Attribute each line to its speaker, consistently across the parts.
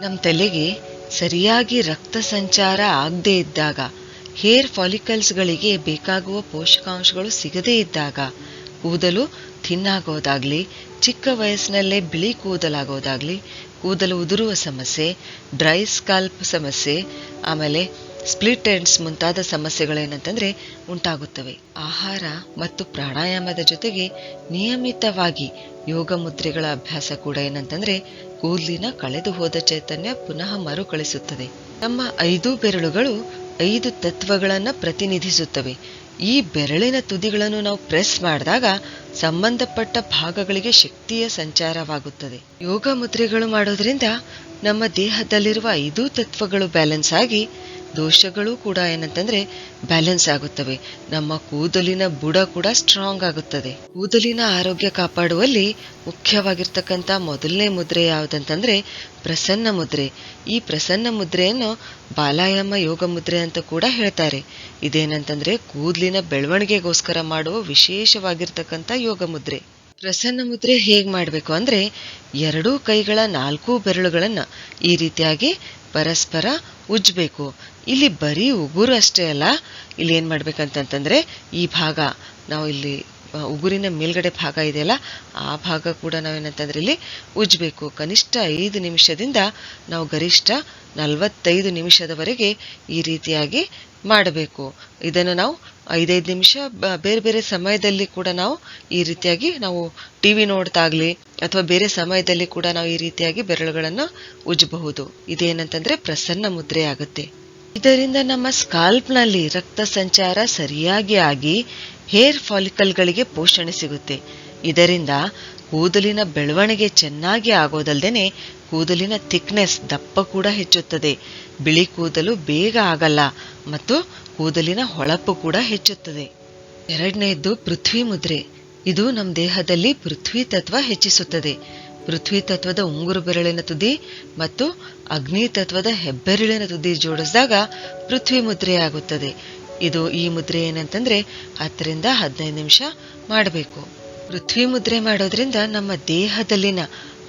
Speaker 1: ನಮ್ಮ ತಲೆಗೆ ಸರಿಯಾಗಿ ರಕ್ತ ಸಂಚಾರ ಆಗದೇ ಇದ್ದಾಗ, ಹೇರ್ ಫಾಲಿಕಲ್ಸ್ಗಳಿಗೆ ಬೇಕಾಗುವ ಪೋಷಕಾಂಶಗಳು ಸಿಗದೇ ಇದ್ದಾಗ, ಕೂದಲು ಥಿನ್ನಾಗೋದಾಗ್ಲಿ, ಚಿಕ್ಕ ವಯಸ್ಸಿನಲ್ಲೇ ಬಿಳಿ ಕೂದಲಾಗೋದಾಗ್ಲಿ, ಕೂದಲು ಉದುರುವ ಸಮಸ್ಯೆ, ಡ್ರೈ ಸ್ಕಾಲ್ಪ್ ಸಮಸ್ಯೆ, ಆಮೇಲೆ ಸ್ಪ್ಲಿಟ್ ಎಂಡ್ಸ್ ಮುಂತಾದ ಸಮಸ್ಯೆಗಳೇನಂತಂದ್ರೆ ಉಂಟಾಗುತ್ತವೆ. ಆಹಾರ ಮತ್ತು ಪ್ರಾಣಾಯಾಮದ ಜೊತೆಗೆ ನಿಯಮಿತವಾಗಿ ಯೋಗ ಮುದ್ರೆಗಳ ಅಭ್ಯಾಸ ಕೂಡ ಏನಂತಂದ್ರೆ ಕೂದಲಿನ ಕಳೆದು ಹೋದ ಚೈತನ್ಯ ಪುನಃ ಮರುಕಳಿಸುತ್ತದೆ. ನಮ್ಮ ಐದು ಬೆರಳುಗಳು ಐದು ತತ್ವಗಳನ್ನ ಪ್ರತಿನಿಧಿಸುತ್ತವೆ. ಈ ಬೆರಳಿನ ತುದಿಗಳನ್ನು ನಾವು ಪ್ರೆಸ್ ಮಾಡಿದಾಗ ಸಂಬಂಧಪಟ್ಟ ಭಾಗಗಳಿಗೆ ಶಕ್ತಿಯ ಸಂಚಾರವಾಗುತ್ತದೆ. ಯೋಗ ಮುದ್ರೆಗಳು ಮಾಡೋದ್ರಿಂದ ನಮ್ಮ ದೇಹದಲ್ಲಿರುವ ಐದು ತತ್ವಗಳು ಬ್ಯಾಲೆನ್ಸ್ ಆಗಿ ದೋಷಗಳು ಕೂಡ ಏನಂತಂದ್ರೆ ಬ್ಯಾಲೆನ್ಸ್ ಆಗುತ್ತವೆ. ನಮ್ಮ ಕೂದಲಿನ ಬುಡ ಕೂಡ ಸ್ಟ್ರಾಂಗ್ ಆಗುತ್ತದೆ. ಕೂದಲಿನ ಆರೋಗ್ಯ ಕಾಪಾಡುವಲ್ಲಿ ಮುಖ್ಯವಾಗಿರ್ತಕ್ಕಂಥ ಮೊದಲನೇ ಮುದ್ರೆ ಯಾವುದಂತಂದ್ರೆ ಪ್ರಸನ್ನ ಮುದ್ರೆ. ಈ ಪ್ರಸನ್ನ ಮುದ್ರೆಯನ್ನು ಬಾಲಾಯಾಮ ಯೋಗ ಮುದ್ರೆ ಅಂತ ಕೂಡ ಹೇಳ್ತಾರೆ. ಇದೇನಂತಂದ್ರೆ ಕೂದಲಿನ ಬೆಳವಣಿಗೆಗೋಸ್ಕರ ಮಾಡುವ ವಿಶೇಷವಾಗಿರ್ತಕ್ಕಂಥ ಯೋಗ ಮುದ್ರೆ. ಪ್ರಸನ್ನ ಮುದ್ರೆ ಹೇಗ್ ಮಾಡ್ಬೇಕು ಅಂದ್ರೆ ಎರಡೂ ಕೈಗಳ ನಾಲ್ಕು ಬೆರಳುಗಳನ್ನ ಈ ರೀತಿಯಾಗಿ ಪರಸ್ಪರ ಉಜ್ಬೇಕು ಇಲ್ಲಿ ಬರೀ ಉಗುರು ಅಷ್ಟೇ ಅಲ್ಲ, ಇಲ್ಲಿ ಏನು ಮಾಡ್ಬೇಕಂತಂತಂದರೆ ಈ ಭಾಗ. ನಾವು ಇಲ್ಲಿ ಉಗುರಿನ ಮೇಲ್ಗಡೆ ಭಾಗ ಇದೆಯಲ್ಲ ಆ ಭಾಗ ಕೂಡ ನಾವೇನಂತಂದ್ರೆ ಇಲ್ಲಿ ಉಜ್ಜಬೇಕು. ಕನಿಷ್ಠ ಐದು ನಿಮಿಷದಿಂದ ನಾವು ಗರಿಷ್ಠ ನಲವತ್ತೈದು ನಿಮಿಷದವರೆಗೆ ಈ ರೀತಿಯಾಗಿ ಮಾಡಬೇಕು. ಇದನ್ನು ನಾವು ಐದೈದು ನಿಮಿಷ ಬೇರೆ ಬೇರೆ ಸಮಯದಲ್ಲಿ ಕೂಡ ನಾವು ಈ ರೀತಿಯಾಗಿ ನಾವು ಟಿವಿ ನೋಡ್ತಾಗ್ಲಿ ಅಥವಾ ಬೇರೆ ಸಮಯದಲ್ಲಿ ಕೂಡ ನಾವು ಈ ರೀತಿಯಾಗಿ ಬೆರಳುಗಳನ್ನು ಉಜ್ಜಬಹುದು. ಇದೇನಂತಂದ್ರೆ ಪ್ರಸನ್ನ ಮುದ್ರೆ ಆಗುತ್ತೆ. ಇದರಿಂದ ನಮ್ಮ ಸ್ಕಾಲ್ಪ್ನಲ್ಲಿ ರಕ್ತ ಸಂಚಾರ ಸರಿಯಾಗಿ ಆಗಿ ಹೇರ್ ಫಾಲಿಕಲ್ಗಳಿಗೆ ಪೋಷಣೆ ಸಿಗುತ್ತೆ. ಇದರಿಂದ ಕೂದಲಿನ ಬೆಳವಣಿಗೆ ಚೆನ್ನಾಗಿ ಆಗೋದಲ್ದೇನೆ ಕೂದಲಿನ ಥಿಕ್ನೆಸ್ ದಪ್ಪ ಕೂಡ ಹೆಚ್ಚುತ್ತದೆ. ಬಿಳಿ ಕೂದಲು ಬೇಗ ಆಗಲ್ಲ ಮತ್ತು ಕೂದಲಿನ ಹೊಳಪು ಕೂಡ ಹೆಚ್ಚುತ್ತದೆ. ಎರಡನೆಯದ್ದು ಪೃಥ್ವಿ ಮುದ್ರೆ. ಇದು ನಮ್ಮ ದೇಹದಲ್ಲಿ ಪೃಥ್ವಿ ತತ್ವ ಹೆಚ್ಚಿಸುತ್ತದೆ. ಪೃಥ್ವಿ ತತ್ವದ ಉಂಗುರು ಬೆರಳಿನ ತುದಿ ಮತ್ತು ಅಗ್ನಿ ತತ್ವದ ಹೆಬ್ಬೆರಳಿನ ತುದಿ ಜೋಡಿಸಿದಾಗ ಪೃಥ್ವಿ ಮುದ್ರೆ ಆಗುತ್ತದೆ. ಇದು ಈ ಮುದ್ರೆ ಏನಂತಂದ್ರೆ ಹತ್ತರಿಂದ ಹದಿನೈದು ನಿಮಿಷ ಮಾಡಬೇಕು. ಪೃಥ್ವಿ ಮುದ್ರೆ ಮಾಡೋದ್ರಿಂದ ನಮ್ಮ ದೇಹದಲ್ಲಿನ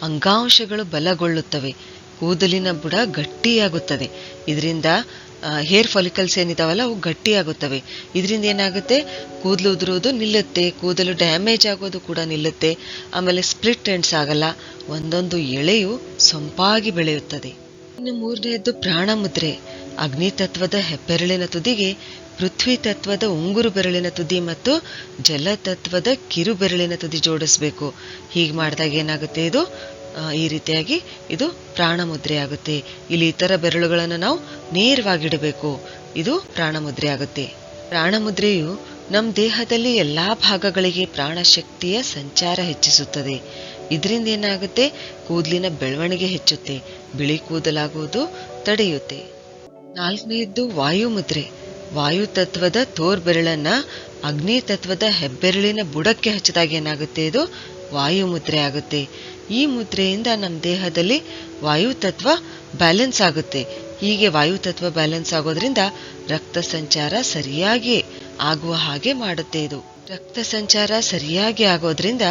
Speaker 1: ಅಂಗಾಂಶಗಳು ಬಲಗೊಳ್ಳುತ್ತವೆ. ಕೂದಲಿನ ಬುಡ ಗಟ್ಟಿಯಾಗುತ್ತದೆ. ಇದರಿಂದ ಹೇರ್ ಫಾಲಿಕಲ್ಸ್ ಏನಿದಾವಲ್ಲ, ಅವು ಗಟ್ಟಿಯಾಗುತ್ತವೆ. ಇದರಿಂದ ಏನಾಗುತ್ತೆ? ಕೂದಲು ಉದುರೋದು ನಿಲ್ಲುತ್ತೆ. ಕೂದಲು ಡ್ಯಾಮೇಜ್ ಆಗೋದು ಕೂಡ ನಿಲ್ಲುತ್ತೆ. ಆಮೇಲೆ ಸ್ಪ್ಲಿಟ್ ಎಂಡ್ಸ್ ಆಗಲ್ಲ. ಒಂದೊಂದು ಎಳೆಯು ಸೊಂಪಾಗಿ ಬೆಳೆಯುತ್ತದೆ. ಇನ್ನು ಮೂರನೆಯದ್ದು ಪ್ರಾಣ ಅಗ್ನಿ ತತ್ವದ ಹೆಬ್ಬೆರಳಿನ ತುದಿಗೆ, ಪೃಥ್ವಿ ತತ್ವದ ಉಂಗುರು ಬೆರಳಿನ ತುದಿ ಮತ್ತು ಜಲ ತತ್ವದ ಕಿರು ಬೆರಳಿನ ತುದಿ ಜೋಡಿಸಬೇಕು. ಹೀಗೆ ಮಾಡಿದಾಗ ಏನಾಗುತ್ತೆ ಇದು? ಈ ರೀತಿಯಾಗಿ ಇದು ಪ್ರಾಣ ಮುದ್ರೆ ಆಗುತ್ತೆ. ಇಲ್ಲಿ ಇತರ ಬೆರಳುಗಳನ್ನು ನಾವು ನೇರವಾಗಿಡಬೇಕು. ಇದು ಪ್ರಾಣ ಮುದ್ರೆ ಆಗುತ್ತೆ. ಪ್ರಾಣ ಮುದ್ರೆಯು ನಮ್ಮ ದೇಹದಲ್ಲಿ ಎಲ್ಲಾ ಭಾಗಗಳಿಗೆ ಪ್ರಾಣಶಕ್ತಿಯ ಸಂಚಾರ ಹೆಚ್ಚಿಸುತ್ತದೆ. ಇದರಿಂದ ಏನಾಗುತ್ತೆ? ಕೂದಲಿನ ಬೆಳವಣಿಗೆ ಹೆಚ್ಚುತ್ತೆ. ಬಿಳಿ ಕೂದಲಾಗುವುದು, ತಡೆಯುತ್ತೆ. ನಾಲ್ಕನೆಯದ್ದು ವಾಯು ಮುದ್ರೆ ವಾಯು ತತ್ವದ ತೋರ್ ಬೆರಳನ್ನ ಅಗ್ನಿ ತತ್ವದ ಹೆಬ್ಬೆರಳಿನ ಬುಡಕ್ಕೆ ಹಚ್ಚಿದಾಗ ಏನಾಗುತ್ತೆ ಇದು? ವಾಯು ಮುದ್ರೆ ಆಗುತ್ತೆ. ಈ ಮುದ್ರೆಯಿಂದ ನಮ್ಮ ದೇಹದಲ್ಲಿ ವಾಯು ತತ್ವ ಬ್ಯಾಲೆನ್ಸ್ ಆಗುತ್ತೆ. ಹೀಗೆ ವಾಯು ತತ್ವ ಬ್ಯಾಲೆನ್ಸ್ ಆಗೋದ್ರಿಂದ ರಕ್ತ ಸಂಚಾರ ಸರಿಯಾಗಿ ಆಗುವ ಹಾಗೆ ಮಾಡುತ್ತೆ ಇದು. ರಕ್ತ ಸಂಚಾರ ಸರಿಯಾಗಿ ಆಗೋದ್ರಿಂದ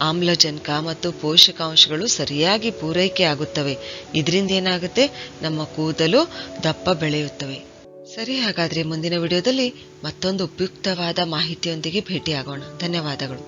Speaker 1: ಆಮ್ಲಜನಕ ಮತ್ತು ಪೋಷಕಾಂಶಗಳು ಸರಿಯಾಗಿ ಪೂರೈಕೆ ಆಗುತ್ತವೆ. ಇದರಿಂದ ಏನಾಗುತ್ತೆ? ನಮ್ಮ ಕೂದಲು ದಪ್ಪ ಬೆಳೆಯುತ್ತವೆ. ಸರಿ, ಹಾಗಾದ್ರೆ ಮುಂದಿನ ವಿಡಿಯೋದಲ್ಲಿ ಮತ್ತೊಂದು ಉಪಯುಕ್ತವಾದ ಮಾಹಿತಿಯೊಂದಿಗೆ ಭೇಟಿಯಾಗೋಣ. ಧನ್ಯವಾದಗಳು.